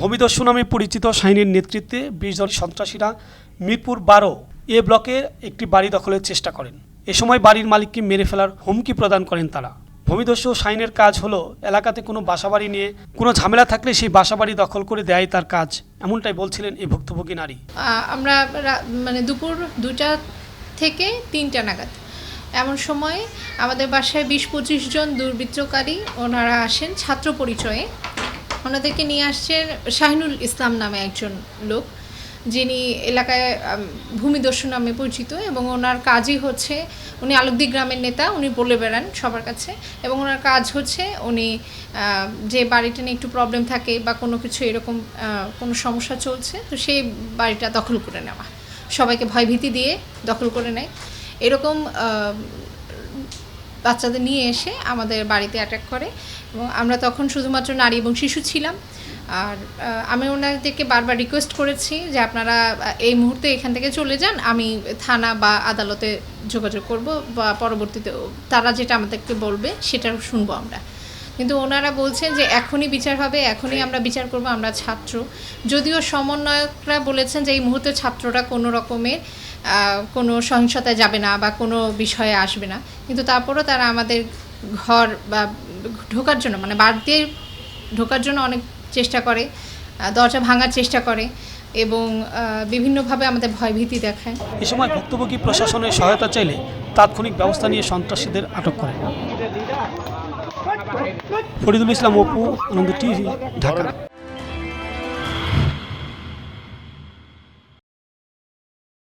ভূমিদস্যু নামে পরিচিত শাহিনের নেতৃত্বে বিশ জন সন্ত্রাসীরা মিরপুর বারো এ ব্লকের একটি বাড়ি দখলের চেষ্টা করেন। এ সময় বাড়ির মালিককে মেরে ফেলার হুমকি প্রদান করেন তারা। ভূমিদস্যু শাহিনের কাজ হলো, এলাকাতে কোনো বাসাবাড়ি নিয়ে কোনো ঝামেলা থাকলে সেই বাসাবাড়ি দখল করে দেয় তার কাজ, এমনটাই বলছিলেন এই ভুক্তভোগী নারী। আমরা মানে দুপুর দুটা থেকে তিনটা নাগাদ। এমন সময় আমাদের বাসায় বিশ পঁচিশ জন দুর্বৃত্তকারী, ওনারা আসেন ছাত্র পরিচয়ে। ওনাদেরকে নিয়ে আসছেন শাহিনুল ইসলাম নামে একজন লোক, যিনি এলাকায় ভূমিদস্যু নামে পরিচিত এবং ওনার কাজই হচ্ছে, উনি আলোকদি গ্রামের নেতা, উনি বলে বেড়ান সবার কাছে এবং ওনার কাজ হচ্ছে উনি যে বাড়িটা নিয়ে একটু প্রবলেম থাকে বা কোনো কিছু এরকম কোনো সমস্যা চলছে, তো সেই বাড়িটা দখল করে নেওয়া। সবাইকে ভয়ভীতি দিয়ে দখল করে নেয়। এরকম বাচ্চাদের নিয়ে এসে আমাদের বাড়িতে অ্যাটাক করে এবং আমরা তখন শুধুমাত্র নারী এবং শিশু ছিলাম। আর আমি ওনাদেরকে বারবার রিকোয়েস্ট করেছি যে আপনারা এই মুহূর্তে এখান থেকে চলে যান, আমি থানা বা আদালতে যোগাযোগ করব বা পরবর্তীতে তারা যেটা আমাদেরকে বলবে সেটা শুনব আমরা। কিন্তু ওনারা বলছেন যে এখনই বিচার হবে এখনই আমরা বিচার করব আমরা ছাত্র। যদিও সমন্বয়করা বলেছেন যে এই মুহূর্তে ছাত্ররা কোনো রকমের কোনো সহিংসতায় যাবে না বা কোনো বিষয়ে আসবে না। কিন্তু তারপরও তারা আমাদের ঘর বা ঢোকার জন্য মানে দিয়ে ঢোকার জন্য অনেক চেষ্টা করে দরজা ভাঙার চেষ্টা করে এবং বিভিন্নভাবে আমাদের ভয়ভীতি দেখায়। এ সময় ভুক্তভোগী প্রশাসনের সহায়তা চাইলে তাৎক্ষণিক ব্যবস্থা নিয়ে সন্ত্রাসীদের আটক করে ফরিদুল ইসলাম অপু আনন্দ টিভি ঢাকা।